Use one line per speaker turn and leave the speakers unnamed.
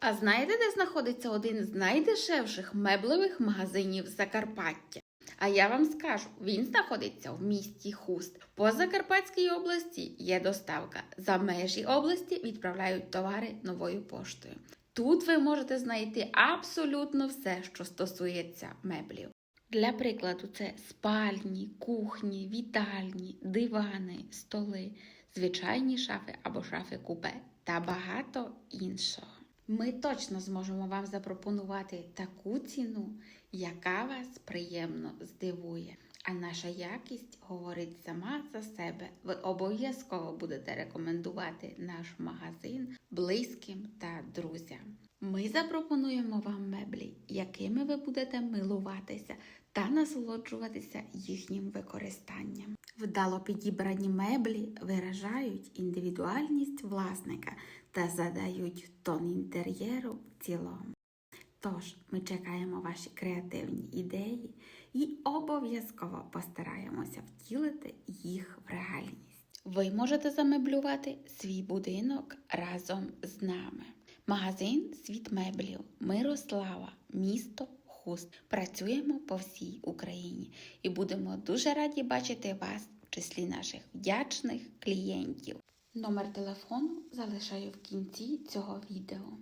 А знаєте, де знаходиться один з найдешевших меблевих магазинів Закарпаття? А я вам скажу, він знаходиться в місті Хуст. По Закарпатській області є доставка. За межі області відправляють товари новою поштою. Тут ви можете знайти абсолютно все, що стосується меблів. Для прикладу, це спальні, кухні, вітальні, дивани, столи, звичайні шафи або шафи купе та багато іншого. Ми точно зможемо вам запропонувати таку ціну, яка вас приємно здивує. А наша якість говорить сама за себе. Ви обов'язково будете рекомендувати наш магазин близьким та друзям. Ми запропонуємо вам меблі, якими ви будете милуватися та насолоджуватися їхнім використанням. Вдало підібрані меблі виражають індивідуальність власника та задають тон інтер'єру в цілому. Тож ми чекаємо ваші креативні ідеї і обов'язково постараємося втілити їх в реальність. Ви можете замеблювати свій будинок разом з нами. Магазин Світ меблів, Мирослава, місто Хуст. Працюємо по всій Україні і будемо дуже раді бачити вас в числі наших вдячних клієнтів. Номер телефону залишаю в кінці цього відео.